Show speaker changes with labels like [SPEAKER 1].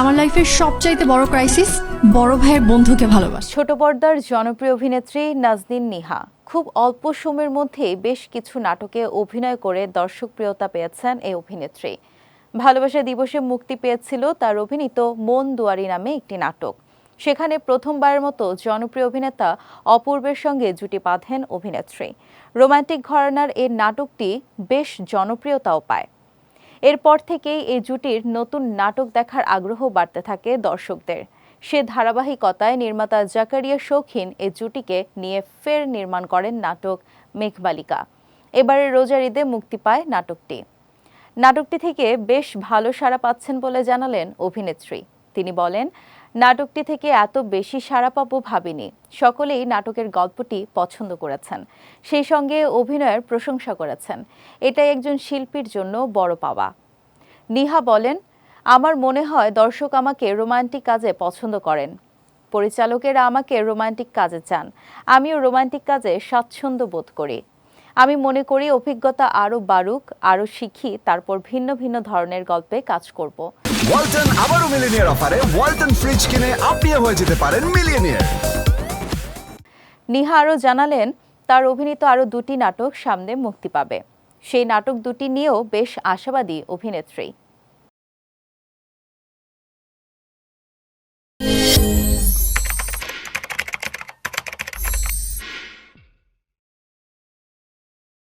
[SPEAKER 1] আমার লাইফের সবচাইতে বড় ক্রাইসিস বড় ভাইয়ের বন্ধুকে ভালোবাসা।
[SPEAKER 2] ছোট পর্দার জনপ্রিয় অভিনেত্রী নাজনীন নিহা খুব অল্প সময়ের মধ্যেই বেশ কিছু নাটকে অভিনয় করে দর্শকপ্রিয়তা পেয়েছেন এই অভিনেত্রী। ভালোবাসা দিবসে মুক্তি পেয়েছিল তার অভিনীত মন দুয়ারি নামে একটি নাটক। সেখানে প্রথমবারের মতো জনপ্রিয় অভিনেতা অপূর্বের সঙ্গে জুটি বাঁধেন অভিনেত্রী। রোমান্টিক ঘরানার এই নাটকটি বেশ জনপ্রিয়তাও পায়। এরপর থেকেই এই জুটির নতুন নাটক দেখার আগ্রহ বাড়তে থাকে দর্শকদের। সে ধারাবাহিকতায় নির্মাতা জাকারিয়া শৌখিন এ জুটিকে নিয়ে ফের নির্মাণ করেন নাটক মেঘবালিকা। এবারে রোজার ঈদে মুক্তি পায় নাটকটি। নাটকটি থেকে বেশ ভালো সাড়া পাচ্ছেন বলে জানালেন অভিনেত্রী। তিনি বলেন নাটকটি থেকে এত বেশি সাড়া পাবো ভাবিনি। সকলেই নাটকের গল্পটি পছন্দ করেছেন। সেই সঙ্গে অভিনয়ের প্রশংসা করেছেন। এটাই একজন শিল্পীর জন্য বড় পাওয়া। নিহা বলেন, আমার মনে হয় দর্শক আমাকে রোমান্টিক কাজে পছন্দ করেন। পরিচালকেরা আমাকে রোমান্টিক কাজে চান। আমিও রোমান্টিক কাজে স্বাচ্ছন্দ্য বোধ করি। আমি মনে করি অভিজ্ঞতা আরও বাড়ুক আরও শিখি, তারপর ভিন্ন ভিন্ন ধরনের গল্পে কাজ করব।
[SPEAKER 3] ওয়ালটন আবারও মিলিনিয়ার অফারে ওয়ালটন ফ্রিজ কিনে আপনিও হয়ে যেতে পারেন মিলিয়নিয়ার।
[SPEAKER 2] নিহা আরও জানালেন, তার অভিনীত আরও দুটি নাটক সামনে মুক্তি পাবে। সেই নাটক দুটি নিয়েও বেশ আশাবাদী অভিনেত্রী।